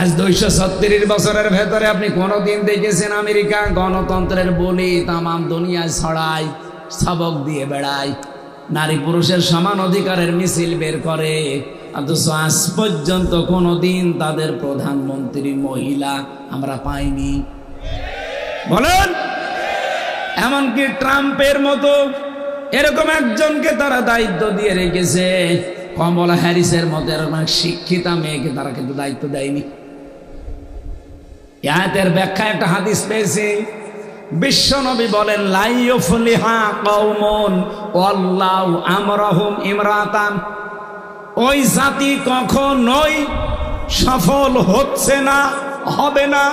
আজ দুইশো ছত্রিশ বছরের ভেতরে আপনি কোনোদিন দেখেছেন আমেরিকা? গণতন্ত্রের বলি তামাম দুনিয়ায় ছড়ায়, সবক দিয়ে বেড়ায়। নারী পুরুষের সমান অধিকারের মিছিল বের করে, অথচ আজ পর্যন্ত কোনোদিন তাদের প্রধানমন্ত্রী মহিলা আমরা পাইনি। বলেন, এমনকি ট্রাম্পের মতো এরকম একজনকে তারা দায়িত্ব দিয়ে রেখেছে, কমলা হ্যারিসের মতো এরকম শিক্ষিতা মেয়েকে তারা কিন্তু দায়িত্ব দেয়নি। ইয়াতের ব্যাখ্যা একটা হাদিস পেয়েছি। বিশ্বনবী বলেন লাইয়ফলিহা কওমুন, ওয়াল্লাহু আমরাহুম ইমরাতান। ওই জাতি কখনোই সফল হচ্ছে না, হবে না।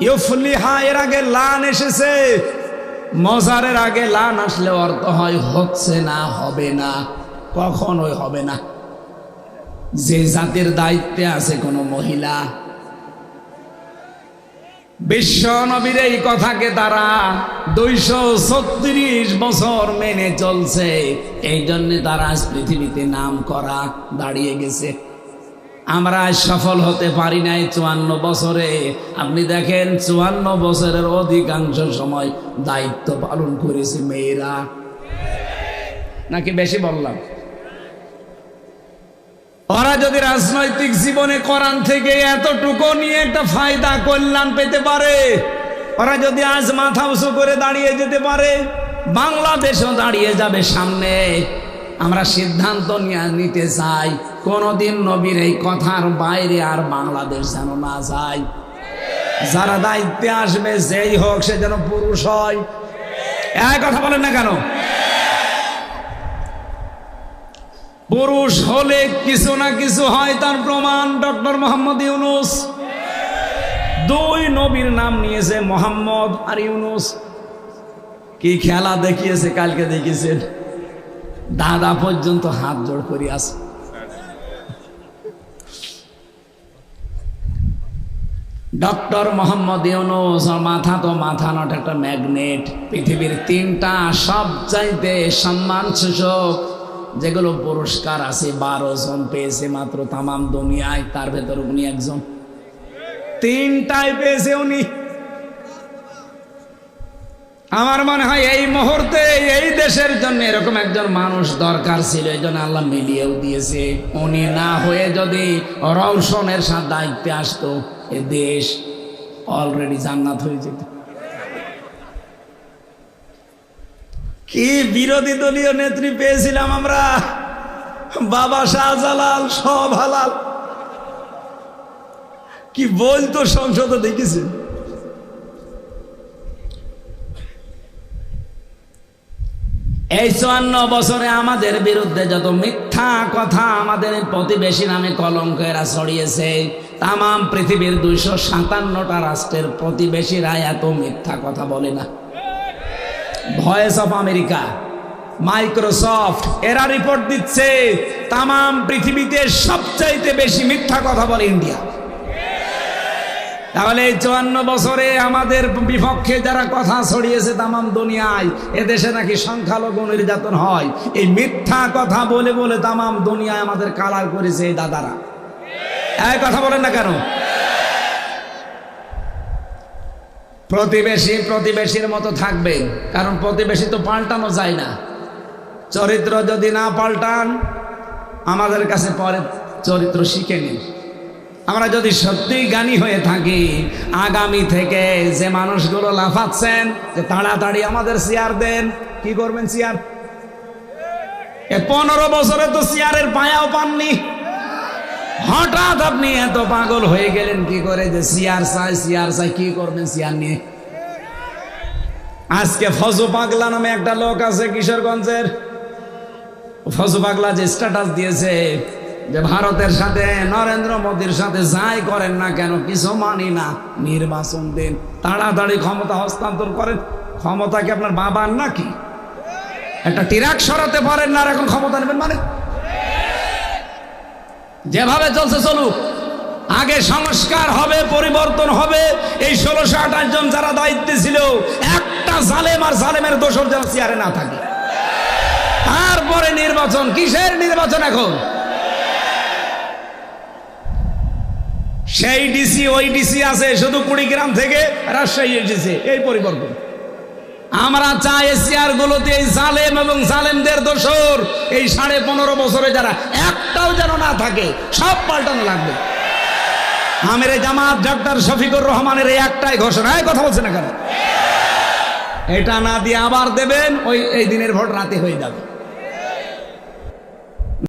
ইউফলিহা এর আগে লান এসেছে, মজারের আগে লান আসলে অর্থ হয় হচ্ছে না, হবে না, কখনোই হবে না। যে জাতির দায়িত্বে আছে কোনো মহিলা বিশ্ব নবীর এই কথাকে তারা দুইশো ছত্রিশ বছর মেনে চলছে। এই জন্য তারা আজ পৃথিবীতে নাম করা দাঁড়িয়ে গেছে। আমরা সফল হতে পারি নাই চুয়ান্ন বছরে। আপনি দেখেন, চুয়ান্ন বছরের অধিকাংশ সময় দায়িত্ব পালন করেছে মেয়েরা। নাকি বেশি বললাম? ওরা যদি রাজনৈতিক জীবনে কোরআন থেকে এতটুকু নিয়ে একটা ফায়দা কল্যাণ পেতে পারে, ওরা যদি আজ মাথা উঁচু করে দাঁড়িয়ে যেতে পারে, বাংলাদেশও দাঁড়িয়ে যাবে সামনে। আমরা সিদ্ধান্ত নিয়ে নিতে চাই, কোনোদিন নবীর এই কথার বাইরে আর বাংলাদেশ যেন না যায়। যারা দায়িত্বে আসবে, যেই হোক সে যেন পুরুষ হয়। এক কথা বলেন না কেন? পুরুষ হলে কিছু না কিছু হয়, তার প্রমাণ ডক্টর মোহাম্মদ ইউনুস। দুই নবীর নাম নিয়েছে মোহাম্মদ আর ইউনুস। কি খেলা দেখিয়েছে, কালকে দেখিয়েছেন। দাদা পর্যন্ত হাত জোড় করি আছে। ডক্টর মোহাম্মদ ইউনুস মাথা তো মাথা নট একটা ম্যাগনেট। পৃথিবীর তিনটা সবচাইতে সম্মান সূচক যেগুলো পুরস্কার আছে, বারো জন পেয়েছে মাত্র তামাম দুনিয়ায়, তার ভেতর উনি একজন। তিনটাই পেয়েছে উনি। আমার মনে হয় এই মুহূর্তে, এই দেশের জন্য এরকম একজন মানুষ দরকার ছিল, এই জন্য আল্লাহ মিলিয়েও দিয়েছে। উনি না হয়ে যদি রওশনের সাথে দায়িত্বে আসতো, এ দেশ অলরেডি জান্নাত হয়ে যেত। কি বিরোধী দলীয় নেত্রী পেয়েছিলাম আমরা? বাবা শাহজালাল, সব হালাল। কি বলতো সংসদে দেখেছেন এই চুয়ান্ন বছরে আমাদের বিরুদ্ধে যত মিথ্যা কথা আমাদের প্রতিবেশী নামে কলঙ্কেরা ছড়িয়েছে তাম পৃথিবীর দুইশো সাতান্নটা রাষ্ট্রের প্রতিবেশীরা এত মিথ্যা কথা বলে না। ভয়েস অফ আমেরিকা মাইক্রোসফট এরা রিপোর্ট দিচ্ছে তাম পৃথিবীতে সবচাইতে বেশি মিথ্যা কথা বলে ইন্ডিয়া তাহলে এই চুয়ান্ন বছরে আমাদের বিপক্ষে যারা কথা ছড়িয়েছে তামাম দুনিয়ায় এদেশে নাকি সংখ্যালঘু নির্যাতন হয়। এই মিথ্যা কথা বলে বলে তামাম দুনিয়ায় আমাদের কালার করেছে এই দাদারা। এক কথা বলেন না কেন? প্রতিবেশী প্রতিবেশীর মতো থাকবে, কারণ প্রতিবেশী তো পাল্টানো যায় না। চরিত্র যদি না পাল্টান, আমাদের কাছে পরে চরিত্র শিখে নিন আমরা যদি সত্যিই জ্ঞানী হয়ে থাকি, আগামী থেকে যে মানুষগুলো লাফাচ্ছেন, যে তাড়াতাড়ি আমাদের চেয়ার দেন, কি করবেন চেয়ার পনেরো বছরে তো চেয়ারের পায়াও পাননি। হঠাৎ আপনি এত পাগল হয়ে গেলেন কি করে যে চেয়ার চাই চেয়ার চাই, কি করবেন চেয়ার নিয়ে? আজকে ফজু পাগলা নামে একটা লোক আছে কিশোরগঞ্জের। ফজু পাগলা যে স্ট্যাটাস দিয়েছে যে ভারতের সাথে, নরেন্দ্র মোদীর সাথে যাই করেন না কেন, কিছু মানি না। নির্বাচন দিন। তাড়াতাড়ি ক্ষমতা হস্তান্তর করেন। ক্ষমতা কি আপনার বাবার নাকি? একটা টিরাক সরাতে পারেন না এখন ক্ষমতা নেবেন মানে? যেভাবে চলছে চলুক। আগে সংস্কার হবে, পরিবর্তন হবে। এই ষোলোশো আঠাশ জন যারা দায়িত্বে ছিল, একটা জালেম আর জালেমের দোষর যেন চেয়ারে না থাকে। তারপরে নির্বাচন, কিসের নির্বাচন এখন? সেই ডিসি, ওই ডিসি আছে, শুধু কুড়িগ্রাম থেকে রাজশাহী এসেছে। এই পরিবর্তন। আমরা চাই এশিয়ার গুলোতে এই জালেম এবং জালেমদের দোষর এই সাড়ে পনেরো বছরে যারা একটাও যেন না থাকে, সব পাল্টানো লাগবে। আমের জামাত ডাক্তার শফিকুর রহমানের এই একটাই ঘোষণা। কথা বলছে না কেন? এটা না দিয়ে আবার দেবেন, ওই এই দিনের ভোট রাতে হয়ে যাবে।